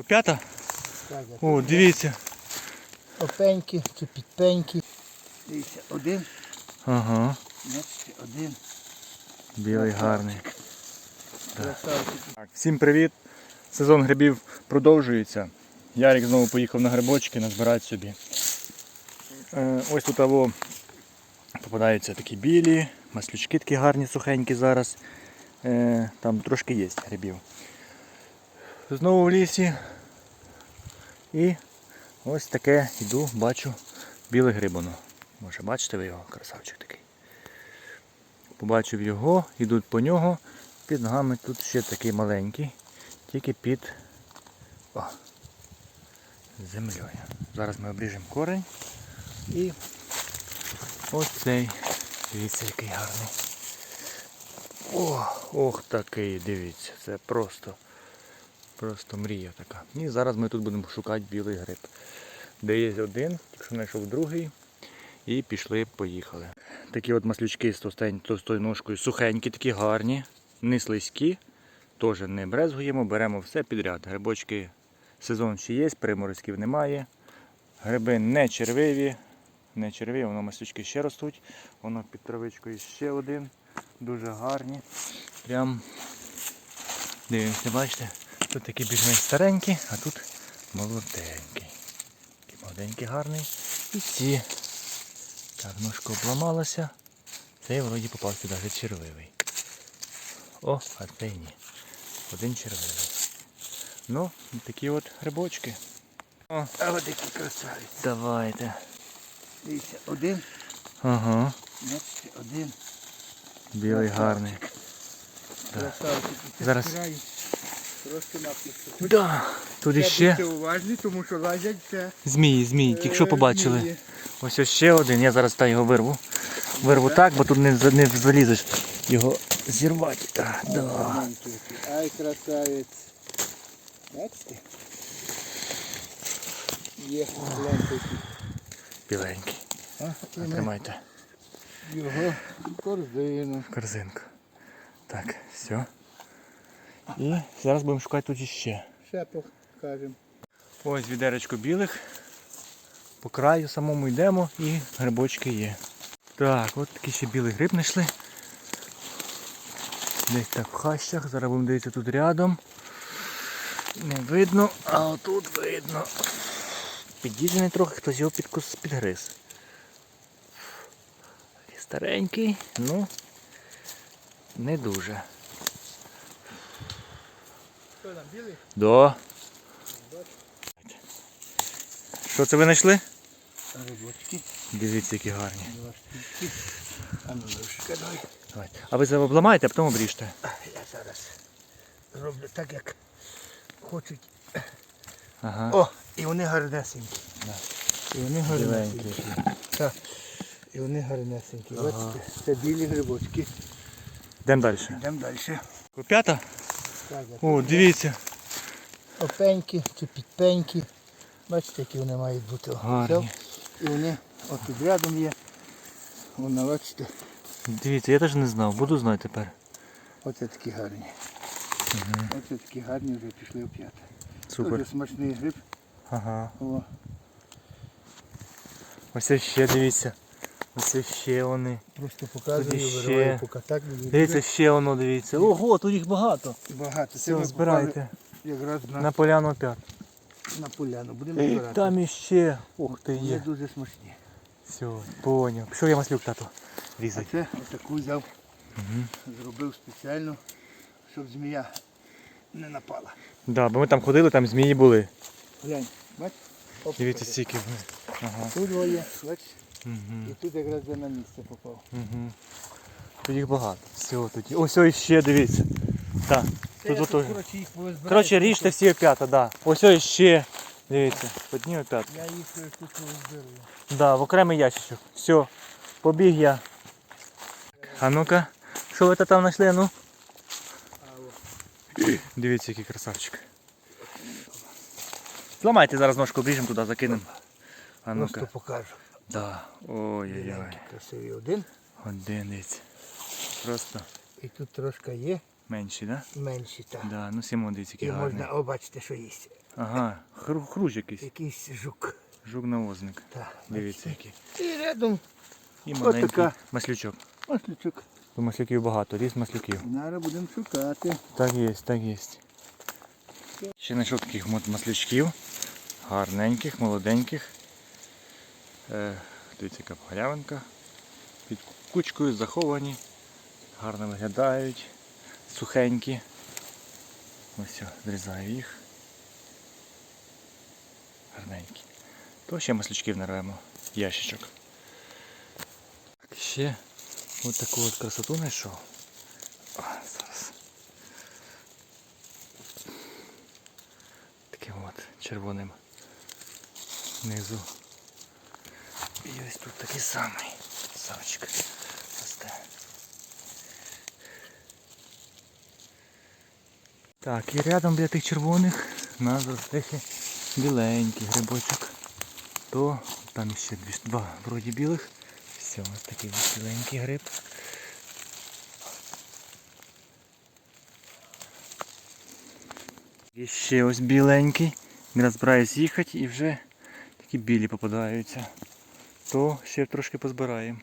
П'ята? О, дивіться. Опеньки чи підпеньки. Дивіться, один, Ага. бачите, один. Білий гарний. Так, всім привіт. Сезон грибів продовжується. Ярик знову поїхав на грибочки, назбирати собі. Е, ось тут або попадаються такі білі, маслючки такі гарні, сухенькі зараз. Е, там трошки є грибів. Знову в лісі. І ось таке йду, бачу біле грибоно. Може, бачите ви його, красавчик такий. Побачив його, йдуть по нього. Під ногами тут ще такий маленький, тільки під о, землею. Зараз ми обріжемо корень і ось цей, дивіться, який гарний. О, ох такий, дивіться, це просто, просто мрія така. І зараз ми тут будемо шукати білий гриб. Де є один, якщо знайшов другий. І пішли, поїхали. Такі от маслючки з товстою ножкою, сухенькі, такі гарні, не слизькі. Теж не брезгуємо, беремо все підряд. Грибочки сезон ще є, приморозків немає. Гриби не червиві, не червиві, воно маслючки ще ростуть. Воно під травичкою ще один. Дуже гарні. Прям дивимося, бачите? Тут такі більш-менш старенькі, а тут молоденький. Такий молоденький гарний. І ці. Так, ножка обламалася. Цей вроді попав сюди вже червивий. О, а цей ні. Один червивий. Ну, такі от грибочки. О, А от який красавець. давайте. Дивіться, один, Ага, бачите, один. білий гарний. Красавчик. Це Зараз. Трошки наплюсу. Да, тут іще Будьте уважні, тому що лазять це. змії, змії, тільки що е, побачили. змії. Ось ось ще один, я зараз та його вирву. Вирву так, бо тут не, за- не залізеш. Його зірвати. А, да. Ай, красавець. Бачите? Є гляньте. Біленький. Тримайте його корзину. корзинку. Так, все. І зараз будемо шукати тут іще. Ще покажемо. Ось відеречко білих. По краю самому йдемо і грибочки є. Так, от такий ще білий гриб знайшли. Десь так в хащах. Зараз будемо дивитися тут рядом. Не видно, а отут видно. Під'їджений трохи, хтось його підкус підгриз. Старенький, ну не дуже. Там, білий? Да. Що це ви знайшли? Рибочки. Дивіться, які гарні. А ну, ножка дай. Давайте. А ви це обламаєте, а потім обріжте. Я зараз роблю так, як хочуть. Ага. О, і вони гарнесенькі. Да. І вони гарнесенькі. Так. І вони гарнесенькі. Бачите, це білі грибочки. Йдемо далі. Йдемо далі. П'ята? О, дивіться. опеньки чи підпеньки. Бачите, які вони мають бути. Гарні. І вони от рядом є. Вона, бачите, Дивіться, я теж не знав, буду знати тепер. оце такі гарні. Оце такі гарні вже пішли оп'яти. Супер. Дуже смачний гриб. Ага. О, Ось ще дивіться. Ось ще вони. просто показую, Тоді ще. вириваю, поки так не Дивіться, ще воно, дивіться. Ого, тут їх багато. Багато. Це Все, ми збирайте. попали Якраз на, На поляну п'ят. на поляну. Будемо І збирати. там іще. Ух ти Вони є. дуже смачні. Все, поняв. Пішов я маслюк тату А різати. це отаку взяв, Угу. зробив спеціально, щоб змія не напала. Да, бо ми там ходили, там змії були. Глянь, бач? Оп, Дивіться, стільки вони. Ага. Тут двоє, бач, Угу. і тут якраз де на місце попав. Угу. Тут їх багато. Всього тут. Ось ось ще дивіться. Так. Тут я от тут, коротше, їх повизбираю, Коротше, ріжте всі опята, да. Ось ось ще. Дивіться. Одні опята. Я їх е, тут повизбирую. Да, в окремий ящичок. Все. Побіг я. А ну-ка. Що ви там знайшли? Ну? Дивіться, який красавчик. Зламайте зараз ножку, обріжемо туди, закинемо. А Просто ну-ка. покажу. Да. Ой-ой-ой. Красивий один. Один. Просто І тут трошки є менший, да? менші. Так. Да, ну Сімон дивіться, І який гарний. можна, о, бачите, що є. Ага, хру, хрущ якийсь. Якийсь жук. Жук-навозник. Так, Дивіться який. І рядом І маленький така. маслючок. маслючок. Бо маслюків багато, ріс маслюків. Зараз будемо шукати. Так є, так є. Ще знайшов таких маслючків. Гарненьких, молоденьких. Е, дивіться, яка галявинка. Під кучкою заховані. Гарно виглядають. Сухенькі. Ось зрізаю їх. Гарненькі. То ще маслючків нарвемо. Ящичок. Ще ось таку от красоту знайшов. Таким от червоним внизу. І ось тут такий самий савчик росте. Так, і рядом біля тих червоних у нас росте біленький грибочок. То там ще два вроді білих. Все, ось такий біленький гриб. І ще ось біленький. Зараз збираюсь їхати і вже такі білі попадаються. То ще трошки позбираємо.